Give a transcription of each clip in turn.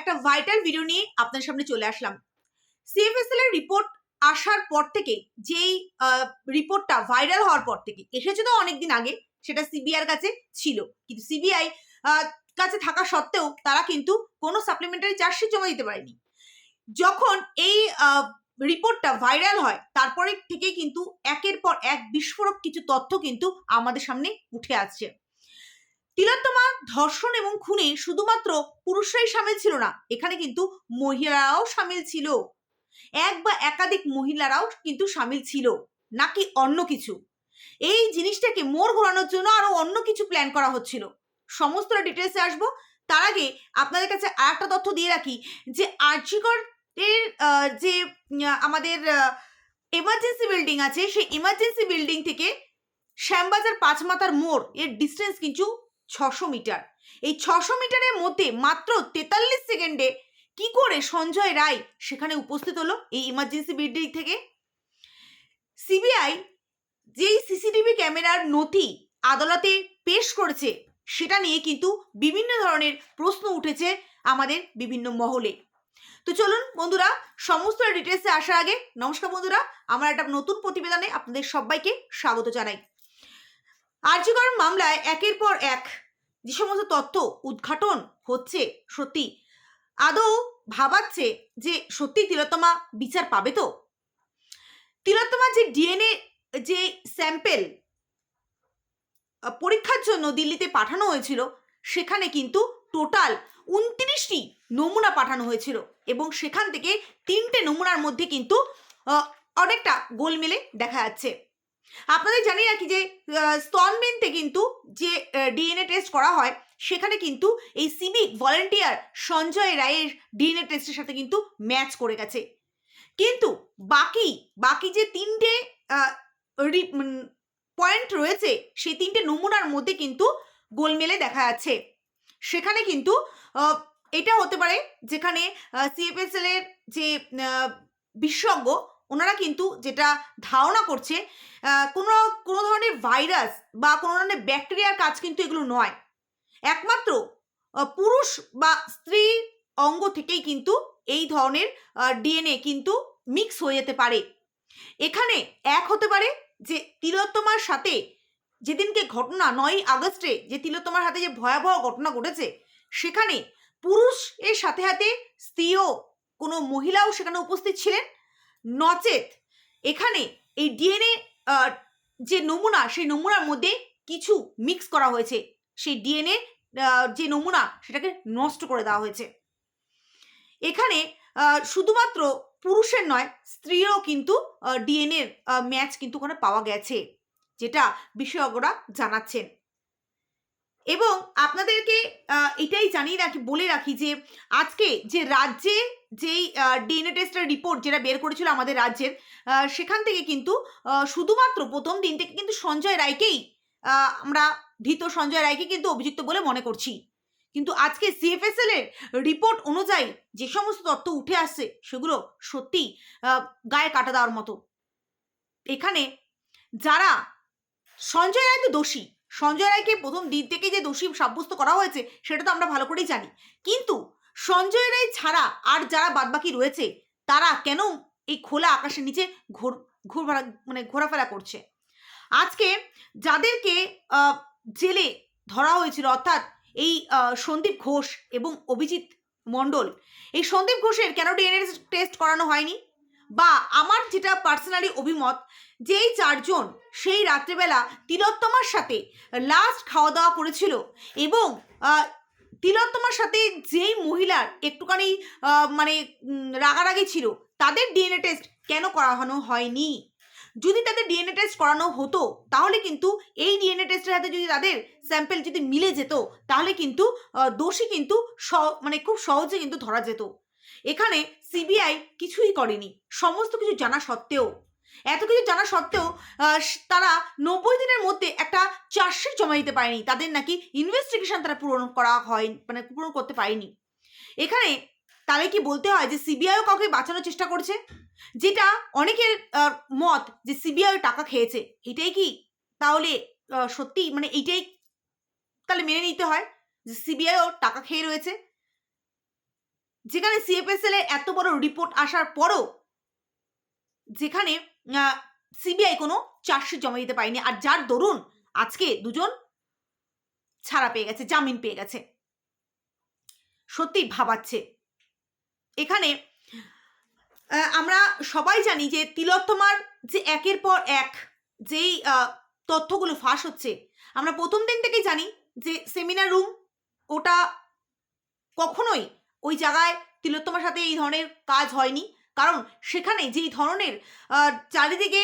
একটা vital video নিয়ে আপনার সামনে চলে আসলাম। সিএফএসএল এর রিপোর্ট আসার পর থেকে, যেই রিপোর্টটা ভাইরাল হওয়ার পর থেকে, এসেছে তো অনেকদিন আগে, সেটা সিবিআইয়ের কাছে ছিল। কিন্তু সিবিআই কাছে থাকা সত্ত্বেও তারা কিন্তু কোনো সাপ্লিমেন্টারি চার্জশিট জমা দিতে পারেনি। যখন এই রিপোর্টটা ভাইরাল হয়, তারপরে থেকে কিন্তু একের পর এক বিস্ফোরক কিছু তথ্য কিন্তু আমাদের সামনে উঠে আসছে। তিলোত্তমা ধর্ষণ এবং খুনে শুধুমাত্র পুরুষরাই সামিল ছিল না, এখানে কিন্তু মহিলারাও সামিল ছিল। এক বা একাধিক মহিলারাও কিন্তু সামিল ছিল, নাকি অন্য কিছু। এই জিনিসটাকে মোড় ঘোরানোর জন্য আরও অন্য কিছু প্ল্যান করা হচ্ছিল। সমস্ত ডিটেলসে আসব। তার আগে আপনাদের কাছে আর একটা তথ্য দিয়ে রাখি, যে আর্যিকর এর যে আমাদের এমার্জেন্সি বিল্ডিং আছে, সেই এমার্জেন্সি বিল্ডিং থেকে শ্যামবাজার পাঁচমাতার মোড়, এর ডিস্টেন্স কিন্তু ছশো মিটার। এই ছশো মিটারের মধ্যে মাত্র তেতাল্লিশ সেকেন্ডে কি করে সঞ্জয় রায় সেখানে উপস্থিত হলো এই ইমার্জেন্সি বিল্ডিং থেকে? সিবিআই যেই সিসিটিভি ক্যামেরার নথি আদালতে পেশ করেছে, সেটা নিয়ে কিন্তু বিভিন্ন ধরনের প্রশ্ন উঠেছে আমাদের বিভিন্ন মহলে। তো চলুন বন্ধুরা, সমস্ত ডিটেলসে আসার আগে নমস্কার বন্ধুরা, আমার একটা নতুন প্রতিবেদনে আপনাদের সবাইকে স্বাগত জানাই। আর্যিকর মামলায় একের পর এক যে সমস্ত তথ্য উদ্ঘাটন হচ্ছে সত্যি, আদৌ ভাবাচ্ছে যে সত্যি তিলোত্তমা বিচার পাবে তো? তিলোত্তমা যে ডিএনএ যে স্যাম্পেল পরীক্ষার জন্য দিল্লিতে পাঠানো হয়েছিল, সেখানে কিন্তু টোটাল উনত্রিশটি নমুনা পাঠানো হয়েছিল এবং সেখান থেকে তিনটে নমুনার মধ্যে কিন্তু অনেকটা গোলমেলে দেখা যাচ্ছে। আপনাদের জানি রাখি যে স্তনবেনতে কিন্তু যে ডিএনএ টেস্ট করা হয়, সেখানে কিন্তু এই সিভিক ভলেন্টিয়ার সঞ্জয় রায়ের ডিএনএ টেস্টের সাথে কিন্তু ম্যাচ করে গেছে। কিন্তু বাকি বাকি যে তিনটে পয়েন্ট রয়েছে, সেই তিনটে নমুনার মধ্যে কিন্তু গোলমেলে দেখা যাচ্ছে। সেখানে কিন্তু এটা হতে পারে যেখানে সিএফএসএল এর যে বিশেষজ্ঞ ওনারা কিন্তু যেটা ধারণা করছে কোনো কোনো ধরনের ভাইরাস বা কোনো ধরনের ব্যাকটেরিয়ার কাজ কিন্তু এগুলো নয়। একমাত্র পুরুষ বা স্ত্রী অঙ্গ থেকেই কিন্তু এই ধরনের ডিএনএ কিন্তু মিক্স হয়ে যেতে পারে। এখানে এক হতে পারে যে তিলোত্তমার সাথে যেদিনকে ঘটনা নয় আগস্টে যে তিলোত্তমার হাতে যে ভয়াবহ ঘটনা ঘটেছে, সেখানে পুরুষ এর সাথে সাথে স্ত্রীও, কোনো মহিলাও সেখানে উপস্থিত ছিলেন। নচেত। এখানে এই ডিএনএ যে নমুনা, সেই নমুনার মধ্যে কিছু মিক্স করা হয়েছে। সেই ডিএনএ যে নমুনা, সেটাকে নষ্ট করে দেওয়া হয়েছে। এখানে শুধুমাত্র পুরুষের নয়, স্ত্রীরও কিন্তু ডিএনএর ম্যাচ কিন্তু ওখানে পাওয়া গেছে, যেটা বিশেষজ্ঞরা জানাচ্ছেন। এবং আপনাদেরকে এটাই জানিয়ে রাখি, বলে রাখি যে, আজকে যে রাজ্যে যেই ডিএনএ টেস্টের রিপোর্ট যেটা বের করেছিল আমাদের রাজ্যের সেখান থেকে কিন্তু শুধুমাত্র প্রথম দিন থেকে কিন্তু সঞ্জয় রায়কেই আমরা ধৃত সঞ্জয় রায়কে কিন্তু অভিযুক্ত বলে মনে করছি। কিন্তু আজকে সিএফএসএল এর রিপোর্ট অনুযায়ী যে সমস্ত তথ্য উঠে আসছে, সেগুলো সত্যি গায়ে কাটা দেওয়ার মতো। এখানে যারা, সঞ্জয় রায় তো দোষী। সঞ্জয় রায়কে প্রথম দিন থেকে যে দোষী সাব্যস্ত করা হয়েছে, সেটা তো আমরা ভালো করেই জানি। কিন্তু সঞ্জয় রায় ছাড়া আর যারা বাদবাকি রয়েছে, তারা কেন এই খোলা আকাশের নিচে ঘোর, ঘোরফেরা মানে ঘোরাফেরা করছে? আজকে যাদেরকে জেলে ধরা হয়েছিল, অর্থাৎ এই সন্দীপ ঘোষ এবং অভিজিৎ মণ্ডল, এই সন্দীপ ঘোষের কেন ডিএনএ টেস্ট করানো হয়নি? বা আমার যেটা পার্সোনালি অভিমত, যেই চারজন সেই রাত্রেবেলা তিলোত্তমার সাথে লাস্ট খাওয়া দাওয়া করেছিল এবং তিলোত্তমার সাথে যেই মহিলার একটুখানি মানে রাগারাগি ছিল, তাদের ডিএনএ টেস্ট কেন করানো হয়নি? যদি তাদের ডিএনএ টেস্ট করানো হতো, তাহলে কিন্তু এই ডিএনএ টেস্টের সাথে যদি তাদের স্যাম্পেল যদি মিলে যেত, তাহলে কিন্তু দোষী কিন্তু মানে খুব সহজে কিন্তু ধরা যেত। এখানে সিবিআই কিছুই করেনি, সমস্ত কিছু জানা সত্ত্বেও। এত কিছু জানা সত্ত্বেও তারা নব্বই দিনের মধ্যে একটা চার্জশিট জমা দিতে পারেনি। তাদের নাকি ইনভেস্টিগেশন তারা পূরণ করা হয় মানে পূরণ করতে পারেনি। এখানে তাহলে কি বলতে হয় যে সিবিআইও কাউকে বাঁচানোর চেষ্টা করছে? যেটা অনেকের মত যে সিবিআই টাকা খেয়েছে। এটাই কি তাহলে সত্যি মানে এইটাই তাহলে মেনে নিতে হয় যে সিবিআইও টাকা খেয়ে রয়েছে? যেখানে সিএফএসএল এর এত বড় রিপোর্ট আসার পরও, যেখানে সিবিআই কোনো চার্জশিট জমা দিতে পারেনি। আর যার দরুন আজকে দুজন ছাড়া পেয়ে গেছে, জামিন পেয়ে গেছে। সত্যি ভাবাচ্ছে। এখানে আমরা সবাই জানি যে তিলোত্তমার যে একের পর এক যেই তথ্যগুলো ফাঁস হচ্ছে, আমরা প্রথম দিন থেকেই জানি যে সেমিনার রুম ওটা কখনোই ওই জায়গায় তিলোত্তমার সাথে এই ধরনের কাজ হয়নি। কারণ সেখানে যেই ধরনের চারিদিকে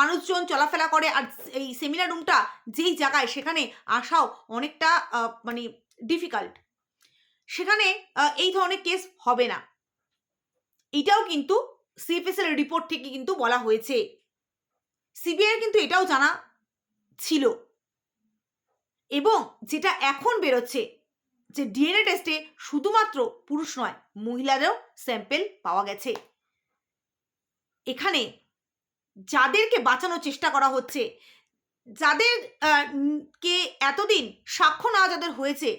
মানুষজন চলাফেরা করে আর এই সেমিনার রুমটা যেই জায়গায় সেখানে আসাও অনেকটা মানে ডিফিকাল্ট সেখানে এই ধরনের কেস হবে না। এটাও কিন্তু সিএফএসএল রিপোর্ট থেকে কিন্তু বলা হয়েছে। সিবিআই কিন্তু এটাও জানা ছিল। এবং যেটা এখন বেরোচ্ছে, যে ডিএনএ টেস্টে শুধুমাত্র পুরুষ নয়, মহিলাদেরও স্যাম্পেল পাওয়া গেছে। এখানে যাদেরকে বাঁচানোর চেষ্টা করা হচ্ছে, যাদের কে এতদিন সাক্ষ্য নেওয়া যাদের হয়েছে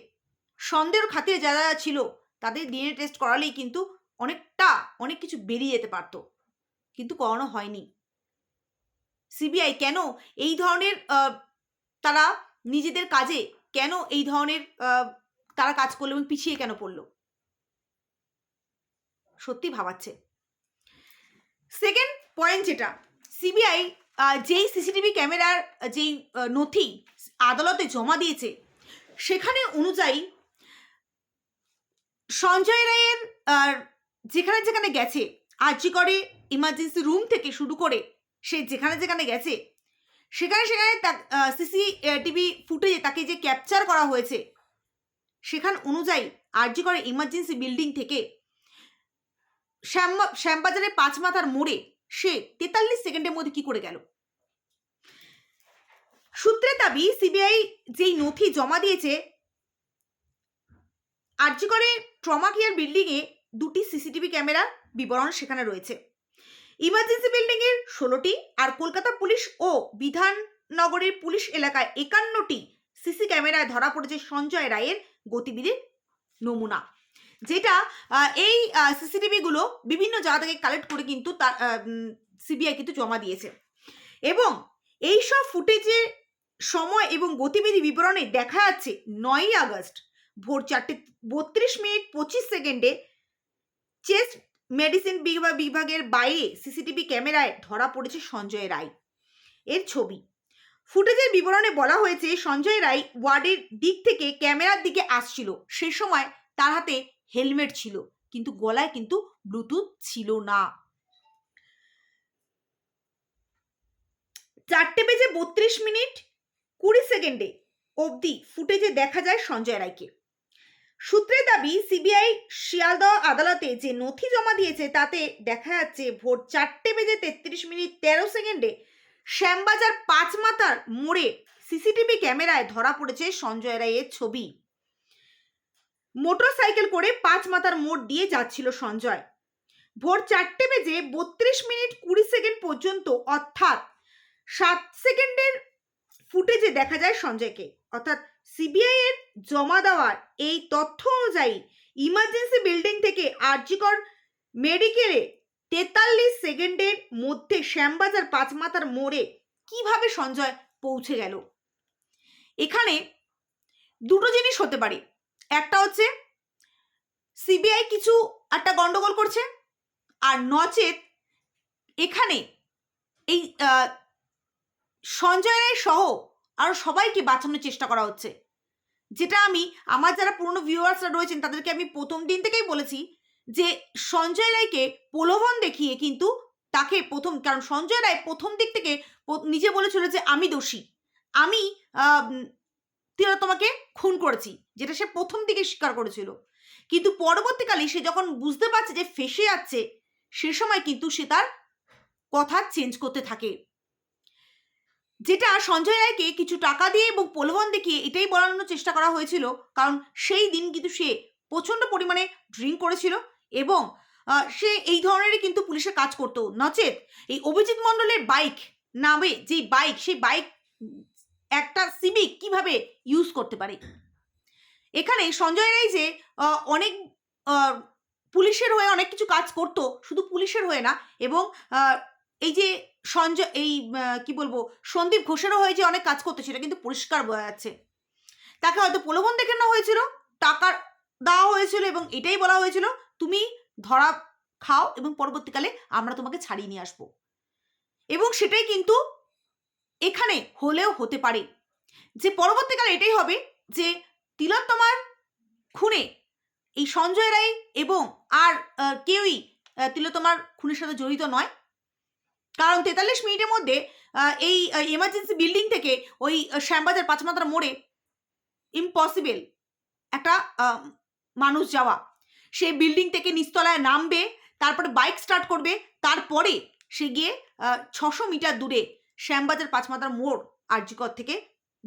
সন্দেহের খাতিরে যারা যারা ছিল, তাদের ডিএনএ টেস্ট করালেই কিন্তু অনেকটা, অনেক কিছু বেরিয়ে যেতে পারতো। কিন্তু করানো হয়নি। সিবিআই কেন এই ধরনের তারা নিজেদের কাজে কেন এই ধরনের তারা কাজ করল এবং পিছিয়ে কেন পড়ল? সত্যি ভাবাচ্ছে। সেকেন্ড পয়েন্ট যেটা সিবিআই যেই সিসিটিভি ক্যামেরার যেই নথি আদালতে জমা দিয়েছে, সেখানে অনুযায়ী সঞ্জয় রায়ের যেখানে যেখানে গেছে আর্জি করে ইমার্জেন্সি রুম থেকে শুরু করে সে যেখানে যেখানে গেছে, সেখানে সেখানে সিসি টিভি ফুটেজে তাকে যে ক্যাপচার করা হয়েছে, সেখান অনুযায়ী আর্জি করে ইমার্জেন্সি বিল্ডিং থেকে শ্যাম শ্যামবাজারের পাঁচ মাথার মোড়ে সে তেতাল্লিশ সেকেন্ডের মধ্যে কি করে গেল? সূত্রের দাবি সিবিআই যেই নথি জমা দিয়েছে আর্জি করে ট্রমা কেয়ার বিল্ডিংয়ে দুটি সিসিটিভি ক্যামেরা বিবরণ সেখানে রয়েছে। ইমার্জেন্সি বিল্ডিংয়ের ষোলোটি আর কলকাতা পুলিশ ও বিধাননগরের পুলিশ এলাকায় একান্নটি সিসি ক্যামেরায় ধরা পড়েছে সঞ্জয় রায়ের গতিবিধির নমুনা। যেটা এই সিসিটিভিগুলো বিভিন্ন জায়গা থেকে কালেক্ট করে কিন্তু তার সিবিআই কিন্তু জমা দিয়েছে। এবং এই সব ফুটেজের সময় এবং গতিবিধি বিবরণে দেখা যাচ্ছে নয়ই আগস্ট ভোর চারটে, বত্রিশ মিনিট পঁচিশ সেকেন্ডে চেস্ট মেডিসিন বিভাগ, বিভাগের বাইরে সিসিটিভি ক্যামেরায় ধরা পড়েছে সঞ্জয় রায় এর ছবি। ফুটেজের বিবরণে বলা হয়েছে সঞ্জয় রায় ওয়ার্ডের দিক থেকে ক্যামেরার দিকে আসছিল। সে সময় তার হাতে হেলমেট ছিল, কিন্তু গলায় কিন্তু ব্লুটুথ ছিল না। চারটে বেজে বত্রিশ মিনিট কুড়ি সেকেন্ডে অবধি ফুটেজে দেখা যায় সঞ্জয় রায়কে। সূত্রের দাবি, সিবিআই শিয়ালদহ আদালতে যে নথি জমা দিয়েছে, তাতে দেখা যাচ্ছে ভোর চারটে বেজে তেত্রিশ মিনিট তেরো সেকেন্ডে শ্যামবাজার পাঁচ মাথার মোড়ে সিসিটিভি ক্যামেরায় ধরা পড়েছে সঞ্জয় রায়ের ছবি। মোটরসাইকেল করে পাঁচ মাথার মোড় দিয়ে যাচ্ছিল সঞ্জয়। ভোর চারটে বেজে বত্রিশ মিনিট কুড়ি সেকেন্ড পর্যন্ত অর্থাৎ সাত সেকেন্ডের ফুটেজে দেখা যায় সঞ্জয়কে। অর্থাৎ সিবিআই এর জমা দেওয়ার এই তথ্য অনুযায়ী ইমার্জেন্সি বিল্ডিং থেকে আরজিকর মেডিকেলে তেতাল্লিশ সেকেন্ডের মধ্যে শ্যামবাজার পাঁচ পাঁচমাথার মোড়ে কীভাবে সঞ্জয় পৌঁছে গেল? এখানে দুটো জিনিস হতে পারে। একটা হচ্ছে সিবিআই কিছু একটা গন্ডগোল করছে, আর নচেত এখানে এই সঞ্জয় রায় সহ আরও সবাইকে বাঁচানোর চেষ্টা করা হচ্ছে। যেটা আমি, আমার যারা পুরনো ভিউয়ার্সরা রয়েছেন, তাদেরকে আমি প্রথম দিন থেকেই বলেছি যে সঞ্জয় রায়কে প্রলোভন দেখিয়ে কিন্তু তাকে প্রথম, কারণ সঞ্জয় রায় প্রথম দিক থেকে নিজে বলেছিল যে আমি দোষী। আমি তিলোত্তমাকে খুন করেছি, যেটা সে প্রথম দিকে স্বীকার করেছিল। কিন্তু পরবর্তীকালে সে যখন বুঝতে পারছে যে ফেসে যাচ্ছে, সে সময় কিন্তু সে তার কথা চেঞ্জ করতে থাকে। যেটা সঞ্জয় রায়কে কিছু টাকা দিয়ে এবং প্রলোভন দেখিয়ে এটাই বলানোর চেষ্টা করা হয়েছিল, কারণ সেই দিন কিন্তু সে প্রচণ্ড পরিমাণে ড্রিঙ্ক করেছিল এবং সে এই ধরনেরই কিন্তু পুলিশের কাজ করতো। নচেত এই অভিজিৎ মণ্ডলের বাইক নামে যে বাইক সেই বাইক একটা সিভিক কীভাবে ইউজ করতে পারে? এখানে সঞ্জয় রায় যে অনেক পুলিশের হয়ে অনেক কিছু কাজ করতো, শুধু পুলিশের হয়ে না, এবং এই যে সঞ্জয় এই কি বলব, সন্দীপ ঘোষেরও হয়ে যে অনেক কাজ করতো, সেটা কিন্তু পরিষ্কার বোঝা যাচ্ছে। তাকে হয়তো প্রলোভন দেখে নেওয়া হয়েছিল, টাকা দেওয়া হয়েছিল এবং এটাই বলা হয়েছিল, তুমি ধরা খাও এবং পরবর্তীকালে আমরা তোমাকে ছাড়িয়ে নিয়ে আসব। এবং সেটাই কিন্তু এখানে হলেও হতে পারে। যে পরবর্তীকালে এটাই হবে যে তিলোত্তমার খুনে, এই সঞ্জয় রায় এবং আর কেউই তিলোত্তমার খুনের সাথে জড়িত নয়। কারণ তেতাল্লিশ মিনিটের মধ্যে এই এমার্জেন্সি বিল্ডিং থেকে ওই শ্যামবাজার পাঁচমাত্রা মোড়ে ইম্পসিবল একটা মানুষ যাওয়া। সে বিল্ডিং থেকে নিচতলায় নামবে, তারপরে বাইক স্টার্ট করবে, তারপরে সে গিয়ে ছশো মিটার দূরে শ্যামবাজার পাঁচমাতার মোড় আরজিকর থেকে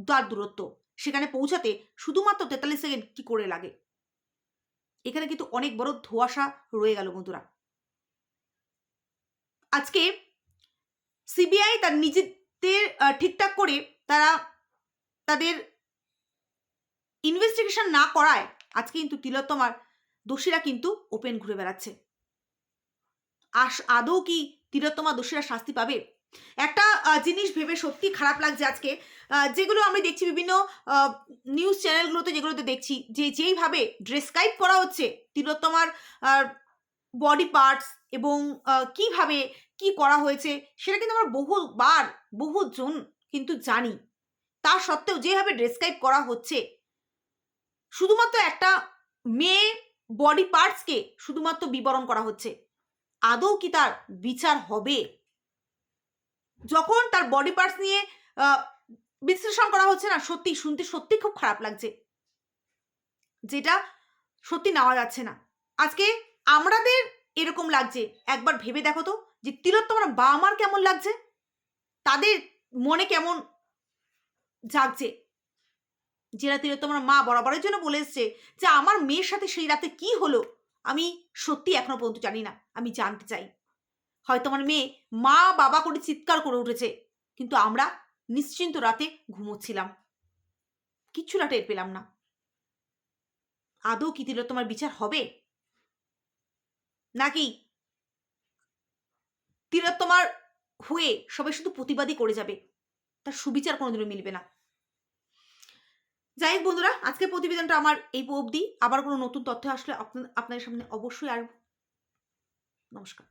তার দূরত্ব। সেখানে পৌঁছাতে শুধুমাত্র তেতাল্লিশ সেকেন্ড কি করে লাগে? এখানে কিন্তু অনেক বড় ধোঁয়াশা রয়ে গেল বন্ধুরা। আজকে সিবিআই তার নিজেদের ঠিকঠাক করে তারা তাদের ইনভেস্টিগেশন না করায় আজকে কিন্তু তিলোত্তমার দোষীরা কিন্তু ওপেন ঘুরে বেড়াচ্ছে। আস আদৌ কি তিলোত্তমা দোষীরা শাস্তি পাবে? একটা জিনিস ভেবে সত্যি খারাপ লাগছে আজকে যেগুলো আমি দেখছি বিভিন্ন নিউজ চ্যানেলগুলোতে যেগুলোতে দেখছি, যে যেইভাবে ড্রেসক্রাইব করা হচ্ছে, তিলোত্তমার বডি পার্টস এবং কীভাবে কি করা হয়েছে, সেটা কিন্তু আমরা বহুবার, বহুজন কিন্তু জানি। তা সত্ত্বেও যেভাবে ড্রেসক্রাইব করা হচ্ছে, শুধুমাত্র একটা মেয়ে বডি পার্টসকে শুধুমাত্র বিবরণ করা হচ্ছে। আদৌ কি তার বিচার হবে? যখন তার বডি পার্টস নিয়ে বিশ্লেষণ করা হচ্ছে না, সত্যি শুনতে সত্যি খুব খারাপ লাগছে। যেটা সত্যি নেওয়া যাচ্ছে না। আজকে আমাদের এরকম লাগছে। একবার ভেবে দেখো তো যে তিলোত্তমার বাবা মার কেমন লাগছে? তাদের মনে কেমন জাগছে? যেটা তিলোত্তমার মা বরাবরের জন্য বলে এসছে যে, আমার মেয়ের সাথে সেই রাতে কি হলো? আমি সত্যি এখনও পর্যন্ত জানি না। আমি জানতে চাই। হয়তো আমার মেয়ে মা বাবা করে চিৎকার করে উঠেছে। কিন্তু আমরা নিশ্চিন্ত রাতে ঘুমোচ্ছিলাম। কিচ্ছু না টের পেলাম না। আদৌ কি দিল তোমার বিচার হবে? নাকি তিলোত্তমার হয়ে সবাই শুধু প্রতিবাদই করে যাবে? তার সুবিচার কোনোদিনও মিলবে না। যাই হোক বন্ধুরা, আজকের প্রতিবেদনটা আমার এই অবধি। আবার কোনো নতুন তথ্য আসলে আপনাদের সামনে অবশ্যই আর নমস্কার।